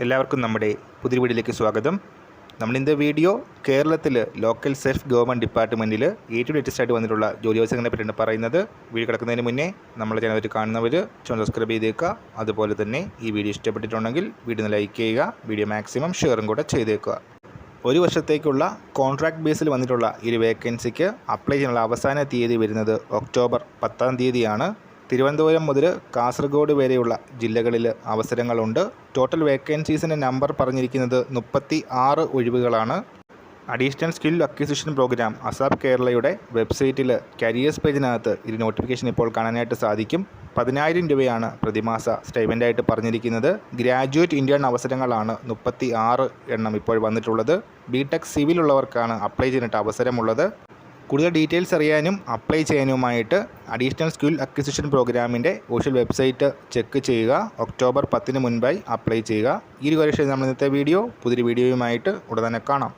എല്ലാവർക്കും നമ്മുടെ പുതിയ വീഡിയോയിലേക്ക് സ്വാഗതം. നമ്മളിന്റെ വീഡിയോ കേരളത്തിൽ ലോക്കൽ സെൽഫ് ഗവൺമെന്റ് ഡിപ്പാർട്ട്മെന്റിൽ ഏറ്റവും ലേറ്റസ്റ്റ് ആയിട്ട് വന്നിട്ടുള്ള ജോലി അവസരങ്ങളെ പറ്റിയാണ് പറയുന്നത്. വീഡിയോ കിടക്കുന്നതിന് മുന്നേ നമ്മളെ ചാനൽ കാണുന്നവർ ചാനൽ സബ്സ്ക്രൈബ് ചെയ്തേക്കുക. അതുപോലെ തന്നെ ഈ വീഡിയോ ഇഷ്ടപ്പെട്ടിട്ടുണ്ടെങ്കിൽ വീഡിയോ ലൈക്ക് ചെയ്യുക വീഡിയോ മാക്സിമം ഷെയറും കൂടെ ചെയ്തേക്കുക. ഒരു വർഷത്തേക്കുള്ള കോൺട്രാക്ട് ബേസിൽ വന്നിട്ടുള്ള ഈ വേക്കൻസിക്ക് അപ്ലൈ ചെയ്യാനുള്ള അവസാന തീയതി വരുന്നത് ഒക്ടോബർ പത്താം തീയതിയാണ്. തിരുവനന്തപുരം മുതൽ കാസർഗോഡ് വരെയുള്ള ജില്ലകളിൽ അവസരങ്ങളുണ്ട്. ടോട്ടൽ വേക്കൻസീസിന്റെ നമ്പർ പറഞ്ഞിരിക്കുന്നത് മുപ്പത്തി ആറ് ഒഴിവുകളാണ്. Additional skill acquisition programme ASAP കേരളയുടെ വെബ്സൈറ്റിൽ കരിയേഴ്സ് പേജിനകത്ത് ഇത് നോട്ടിഫിക്കേഷൻ ഇപ്പോൾ കാണാനായിട്ട് സാധിക്കും. പതിനായിരം രൂപയാണ് പ്രതിമാസ സ്റ്റേമെന്റായിട്ട് പറഞ്ഞിരിക്കുന്നത്. ഗ്രാജുവേറ്റ് ഇന്ത്യൻ അവസരങ്ങളാണ് മുപ്പത്തി ആറ് എണ്ണം ഇപ്പോൾ വന്നിട്ടുള്ളത്. ബി ടെക് സിവിലുള്ളവർക്കാണ് അപ്ലൈ ചെയ്യാനായിട്ട് അവസരമുള്ളത്. കൂടുതൽ ഡീറ്റെയിൽസ് അറിയാനും അപ്ലൈ ചെയ്യാനുമായിട്ട് അഡീഷണൽ സ്കിൽ അക്വിസിഷൻ പ്രോഗ്രാമിന്റെ ഒഫീഷ്യൽ വെബ്സൈറ്റ് ചെക്ക് ചെയ്യുക. ഒക്ടോബർ പത്തിന് മുൻപായി അപ്ലൈ ചെയ്യുക. ഈ ഒരു കാര്യം നമ്മൾ ഇന്നത്തെ വീഡിയോ. പുതിയൊരു വീഡിയോയുമായിട്ട് ഉടനെ കാണാം.